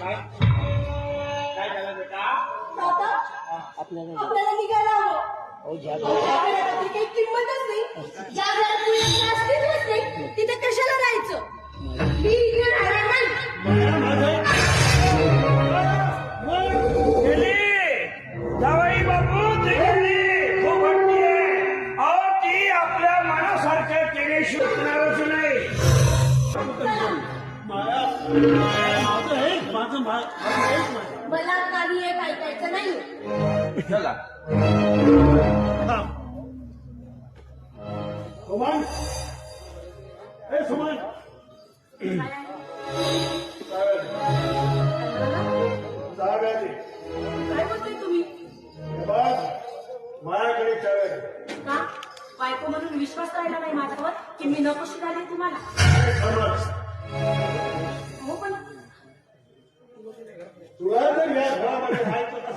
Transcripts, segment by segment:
ताता आपल्याला निघायला हवं. अहो ज्या आपल्या घरात काही किंमतच नाही. ज्या घरात अस्तित्वच नाही तिथे कशाला राहायचं मी इथे राहणार नाही. गेली. जावई मला काही एक ऐकायचं नाही. चला. सुमन. ए सुमन. चाव्या दे काय बोलतोय तुम्ही? बघ माझ्याकडे चाव्या दे का? बायको म्हणून विश्वास राहिला नाही माझ्यावर की मी नकोशी झाले तुम्हाला?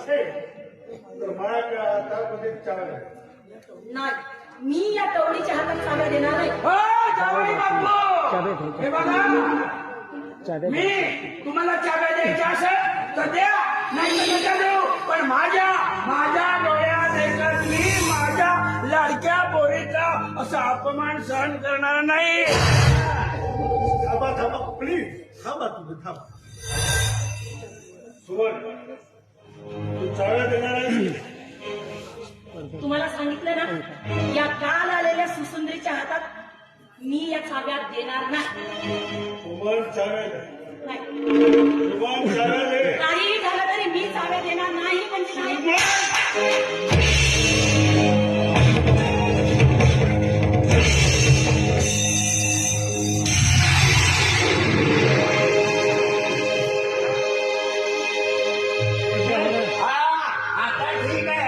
असेल तर माझ्याकडे हातामध्ये दे. नाही. मी या टवळीच्या हातात चाव्या देणार नाही. जावई बापू. हे बघा. मी तुम्हाला चाव्या द्यायच्या असेल तर द्या. नाही तर नका देऊ. पण माझ्या माझ्या डोळ्यात एकच मी माझ्या लाडक्या पोरीचा असा अपमान सहन करणार नाही. थांबा थांबा. प्लीज थांबा तुम्ही थांबा. सुमन तुम्हाला सांगितलं ना या काल आलेल्या सुसुंदरीच्या हातात मी या चाव्या देणार नाही. Amen.